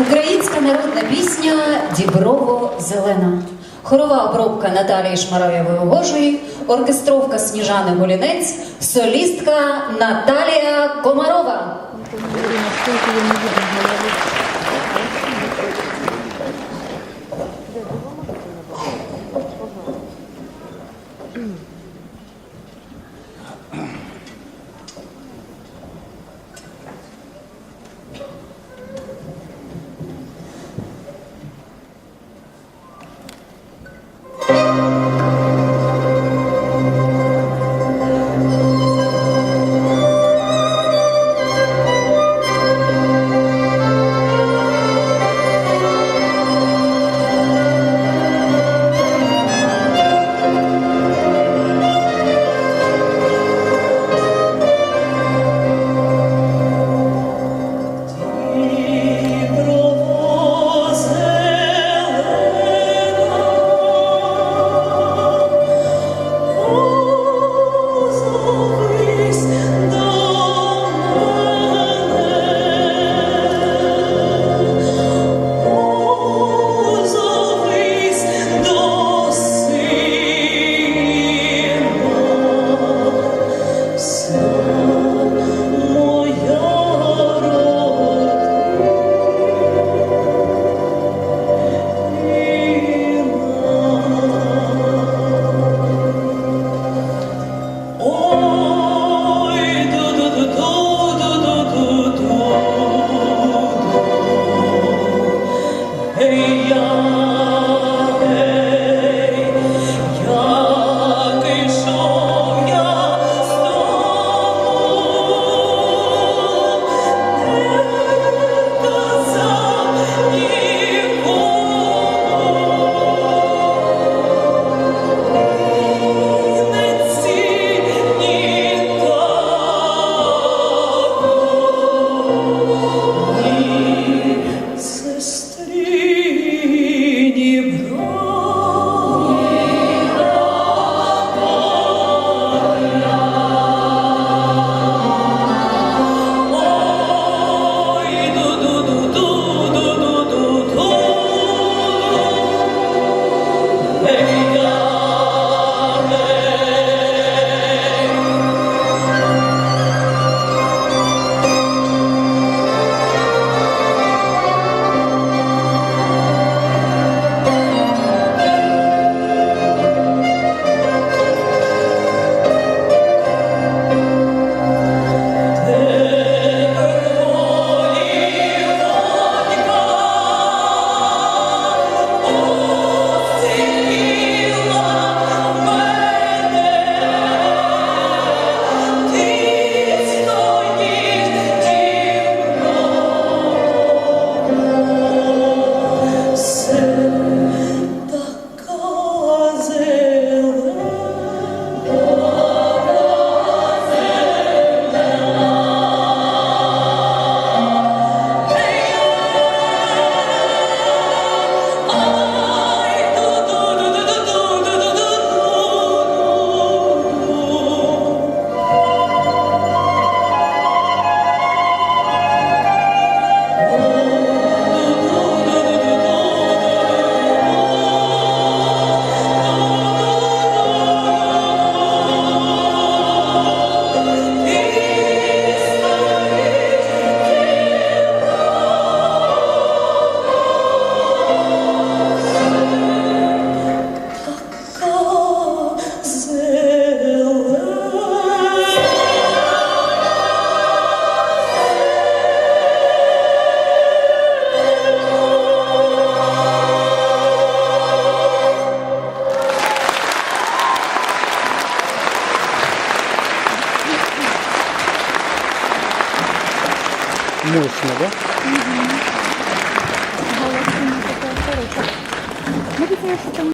Українська народна пісня Діброво зелена. Хорова обробка Наталії Шмараєвої-Огожої, оркестровка Сніжани Голінець, солістка Наталія Комарова. Мощно, да? Там